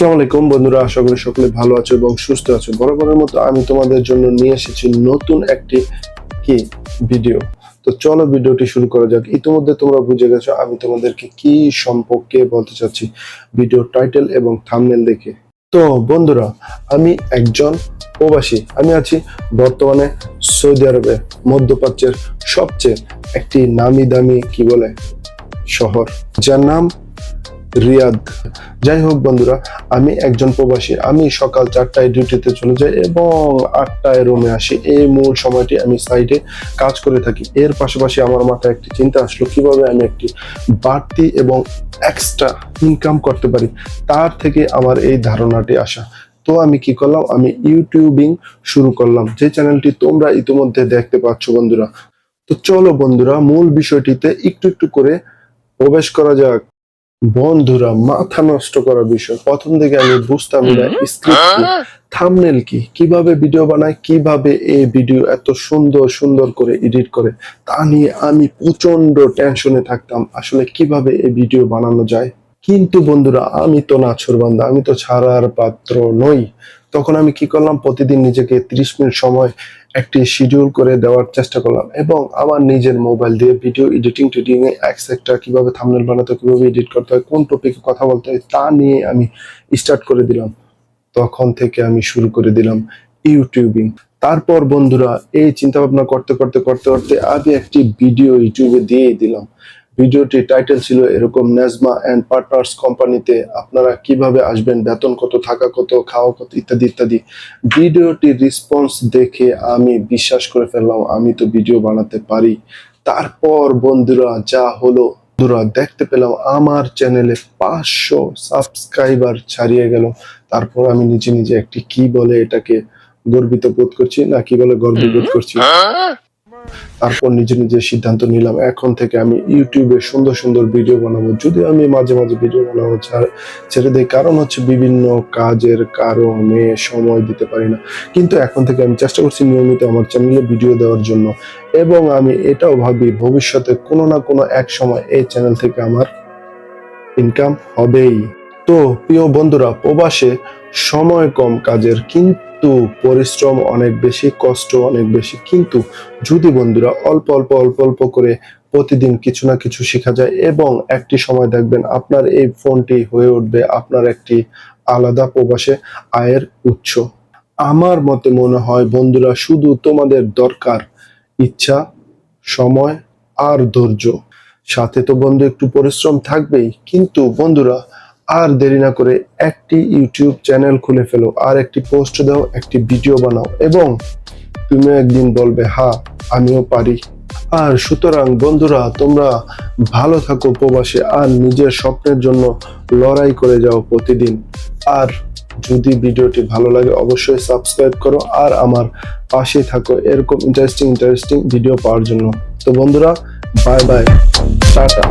আসসালামু আলাইকুম, বন্ধুরা। আশা করি সকলে ভালো আছো এবং সুস্থ আছো। বরাবরের মতো আমি তোমাদের জন্য নিয়ে এসেছি নতুন একটি কি ভিডিও। তো চলো ভিডিওটি শুরু করা যাক। ইতিমধ্যে তোমরা বুঝে গেছো আমি তোমাদেরকে কি সম্পর্কে বলতে চাচ্ছি ভিডিও টাইটেল এবং থাম্বনেল দেখে। তো বন্ধুরা, আমি একজন প্রবাসী। আমি আছি বর্তমানে সৌদি আরবে, মধ্যপ্রাচ্যের সবচেয়ে একটি নামি দামি, কি বলে, শহর, যার নাম রিয়াদ। যাই হোক বন্ধুরা, আমি একজন প্রবাসী, আমি সকাল চারটায় ডিউটিতে চলে যাই এবং আটটায় রুমে আসি। এই মূল সময়টি আমি সাইডে কাজ করে থাকি। এর পাশাপাশি আমার মাথায় একটি চিন্তা আসলো, কীভাবে আমি একটি বাড়তি এবং এক্সট্রা ইনকাম করতে পারি? তার থেকে আমার এই ধারণাটি আসা। তো আমি কি করলাম? আমি ইউটিউবিং শুরু করলাম। যে চ্যানেলটি তোমরা ইতিমধ্যে দেখতে পাচ্ছ বন্ধুরা। তো চলো বন্ধুরা, মূল বিষয়টিতে একটু একটু করে প্রবেশ করা যাক। বন্ধুরা মাথা নষ্ট করা বিষয়। প্রথম দিকে আমি বুঝতাম না স্ক্রিপ্ট থামনেল কি। কীভাবে ভিডিও বানায়? কীভাবে এই ভিডিও এত সুন্দর সুন্দর করে এডিট করে? তা নিয়ে আমি প্রচণ্ড টেনশনে থাকতাম। আসলে কীভাবে এই ভিডিও বানানো যায়? কিন্তু বন্ধুরা আমি তো নাছর বান্ধা আমি তো ছাড়ার পাত্র নই। তখন আমি কি করলাম? প্রতিদিন নিজেকে ত্রিশ মিনিট সময় একটি শিডিউল করে দেওয়ার চেষ্টা করলাম এবং আমার নিজের মোবাইল দিয়ে ভিডিও এডিটিং টেডিং এ একটা কীভাবে থামনেল বানাতে কীভাবে এডিট করতে হয়, কোন টপিকে কথা বলতে হয়, তা নিয়ে আমি স্টার্ট করে দিলাম। তখন থেকে আমি শুরু করে দিলাম ইউটিউবিং। তারপর বন্ধুরা, এই চিন্তা ভাবনা করতে করতে করতে করতে আমি একটি ভিডিও ইউটিউবে দিয়েই দিলাম। ভিডিওটি টাইটেল ছিল এরকম নেজমা অ্যান্ড পার্টনার্স কোম্পানিতে আপনারা কীভাবে আসবেন বেতন কত থাকা কত খাওয়া কত ইত্যাদি ইত্যাদি। ভিডিওটির রেসপন্স দেখে আমি বিশ্বাস করে ফেললাম আমি তো ভিডিও বানাতে পারি। তারপর বন্ধুরা যা হলো বন্ধুরা দেখতে পেলাম আমার চ্যানেলে পাঁচশো সাবস্ক্রাইবার ছাড়িয়ে গেল। তারপর আমি নিজে নিজে একটি কি বলে এটাকে গর্বিত বোধ করছি না কি বলে গর্ব বোধ করছি? তারপর নিজে নিজে সিদ্ধান্ত নিলাম, এখন থেকে আমি ইউটিউবে সুন্দর সুন্দর ভিডিও বানাবো। যদিও আমি মাঝে মাঝে ভিডিও বানাবো ছেড়ে দিই, কারণ হচ্ছে বিভিন্ন কাজের কারণে সময় দিতে পারি না। কিন্তু এখন থেকে আমি চেষ্টা করছি নিয়মিত আমার চ্যানেলে ভিডিও দেওয়ার জন্য। এবং আমি এটাও ভাবি, ভবিষ্যতে কোনো না কোনো এক সময় এই চ্যানেল থেকে আমার ইনকাম হবেই। তো প্রিয় বন্ধুরা, প্রবাসে সময় কম কাজের, কিন্তু পরিশ্রম অনেক বেশি, কষ্ট অনেক বেশি। কিন্তু যদি বন্ধুরা অল্প অল্প অল্প অল্প করে প্রতিদিন কিছু না কিছু শেখা যায় এবং একটি সময় দেখবেন আপনার এই ফোনটি হয়ে উঠবে আপনার একটি আলাদা প্রবাসে আয়ের উৎস। আমার মতে মনে হয় বন্ধুরা শুধু তোমাদের দরকার ইচ্ছা, সময় আর ধৈর্য। সাথে তো বন্ধু একটু পরিশ্রম থাকবেই, কিন্তু বন্ধুরা আর দেরি না করে একটি ইউটিউব চ্যানেল খুলে ফেলো, আর একটি পোস্ট দাও, একটি ভিডিও বানাও এবং তুমিও একদিন বলবে হ্যাঁ আমিও পারি। আর সুতরাং বন্ধুরা, তোমরা ভালো থাকো প্রবাসে আর নিজের স্বপ্নের জন্য লড়াই করে যাও প্রতিদিন। আর যদি ভিডিওটি ভালো লাগে, অবশ্যই সাবস্ক্রাইব করো আর আমার পাশে থাকো এরকম ইন্টারেস্টিং ইন্টারেস্টিং ভিডিও পাওয়ার জন্য। তো বন্ধুরা বাই বাই টাটা।